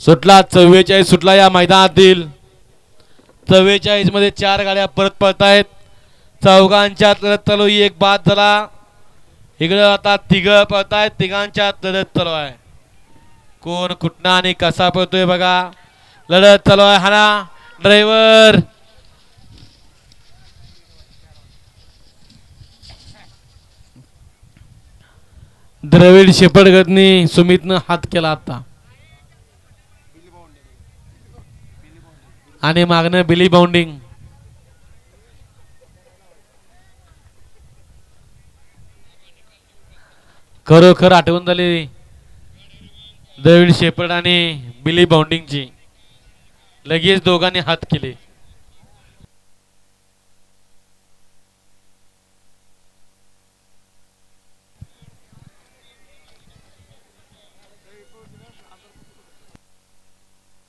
सुटला चव्वेचाळीस सुटला या मैदानातील. चव्वेचाळीसमध्ये चार गाड्या परत पडत आहेत चौघांच्या लढत चालू एक बाद झाला. इकडं आता तिघं आहेत तिघांच्या लढत चालू आहे. कोण कुठनं आणि कसा पळतोय बघा. लढत चालू आहे. हाना ड्रायव्हर. द्रविड शेपडगतनी सुमितनं हात केला आता. आणि मागणं बिली बाउंडिंग. खरोखर आठवण झाली. द्रविड शेपर्ड आणि बिली बाउंडिंगची. लगेच दोघांनी हात केले.